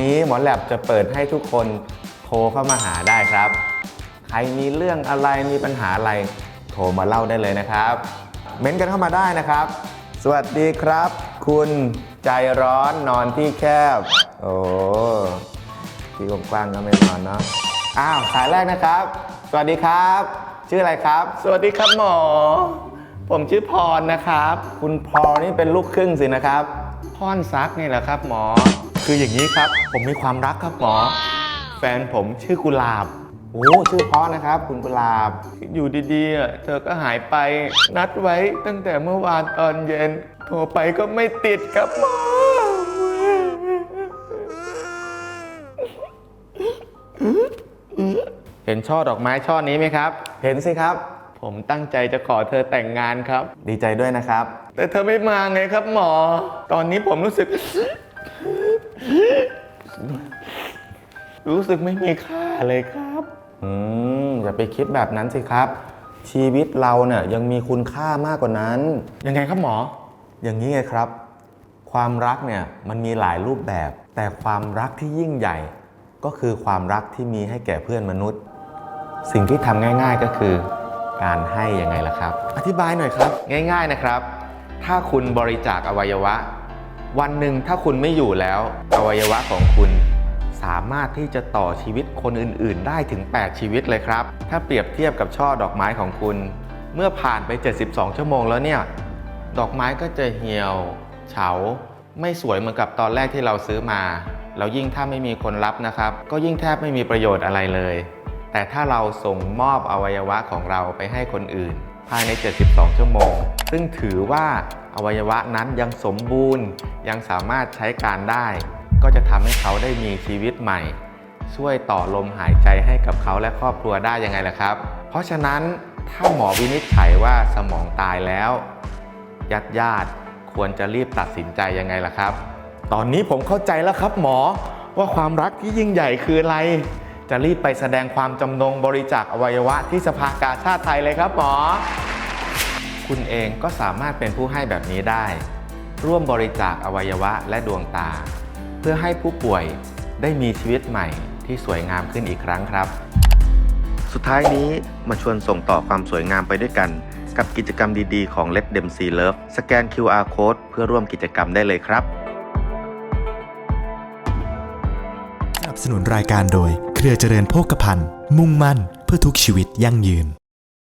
นี้หมอแลบจะเปิดให้ทุกคนโทรเข้ามาหาได้ครับ ใครมีเรื่องอะไรมีปัญหาอะไร โทรมาเล่าได้เลยนะครับ เม้นต์กันเข้ามาได้นะครับ สวัสดีครับ คุณใจร้อนนอนที่แคบ โอ้ที่กว้างๆก็ไม่นอนเนาะอ้าวสายแรกนะครับ สวัสดีครับ ชื่ออะไรครับ สวัสดีครับหมอ ผมชื่อพรนะครับ คุณพอนี่เป็นลูกครึ่งสินะครับ พรซักนี่แหละครับหมอ คืออย่างนี้ครับ ผมมีความรักครับหมอ แฟนผมชื่อกุหลาบ โอ้ชื่อเพราะนะครับ คุณกุหลาบ อยู่ดีๆอะเธอก็หายไปนัดไว้ตั้งแต่เมื่อวานตอนเย็น โทรไปก็ไม่ติดครับหมอ เห็นช่อดอกไม้ช่อนี้ไหมครับ เห็นสิครับ ผมตั้งใจจะขอเธอแต่งงานครับ ดีใจด้วยนะครับ แต่เธอไม่มาไงครับหมอ ตอนนี้ผมรู้สึก รู้สึกไม่มีค่าเลยครับ อืม อย่าไปคิดแบบนั้นสิครับ ชีวิตเราเนี่ยยังมีคุณค่ามากกว่านั้น ยังไงครับหมอ อย่างนี้ไงครับ ความรักเนี่ยมันมีหลายรูปแบบ แต่ความรักที่ยิ่งใหญ่ ก็คือความรักที่มีให้แก่เพื่อนมนุษย์ สิ่งที่ทำง่าย ๆก็คือ การให้ยังไงล่ะครับ อธิบายหน่อยครับ ง่าย ๆนะครับ ถ้าคุณบริจาคอวัยวะ วันหนึ่งถ้าคุณไม่อยู่แล้ว อวัยวะของคุณสามารถที่จะต่อชีวิตคนอื่น ๆ ได้ถึง 8 ชีวิตเลยครับ ถ้าเปรียบเทียบกับช่อดอกไม้ของคุณ เมื่อผ่านไป 72 ชั่วโมงแล้วเนี่ย ดอกไม้ก็จะเหี่ยว เฉา ไม่สวยเหมือนกับตอนแรกที่เราซื้อมา แล้วยิ่งถ้าไม่มีคนรับนะครับ ก็ยิ่งแทบไม่มีประโยชน์อะไรเลย แต่ถ้าเราส่งมอบอวัยวะของเราไปให้คนอื่น ภายใน 72 ชั่วโมง ซึ่งถือว่าอวัยวะนั้นยังสมบูรณ์ ยังสามารถใช้การได้ ก็จะทำให้เขาได้มีชีวิตใหม่ ช่วยต่อลมหายใจให้กับเขาและครอบครัวได้ยังไงล่ะครับ เพราะฉะนั้นถ้าหมอวินิจฉัยว่าสมองตายแล้วญาติญาติควรจะรีบตัดสินใจยังไงล่ะครับ ตอนนี้ผมเข้าใจแล้วครับหมอว่าความรักที่ยิ่งใหญ่คืออะไร จะรีบไปแสดงความจำนงบริจาคอวัยวะที่สภากาชาติไทยเลยครับหมอ คุณเองก็สามารถเป็นผู้ให้แบบนี้ได้ ร่วมบริจาคอวัยวะและดวงตา เพื่อให้ผู้ป่วยได้มีชีวิตใหม่ที่สวยงามขึ้นอีกครั้งครับ สุดท้ายนี้มาชวนส่งต่อความสวยงามไปด้วยกัน กับกิจกรรมดีๆของ Let Them See Love สแกน QR Code เพื่อร่วมกิจกรรมได้เลยครับสนับสนุนรายการโดย รือเจริญโภคภัณฑ์มุ่งมั่นเพื่อทุกชีวิตยั่งยืน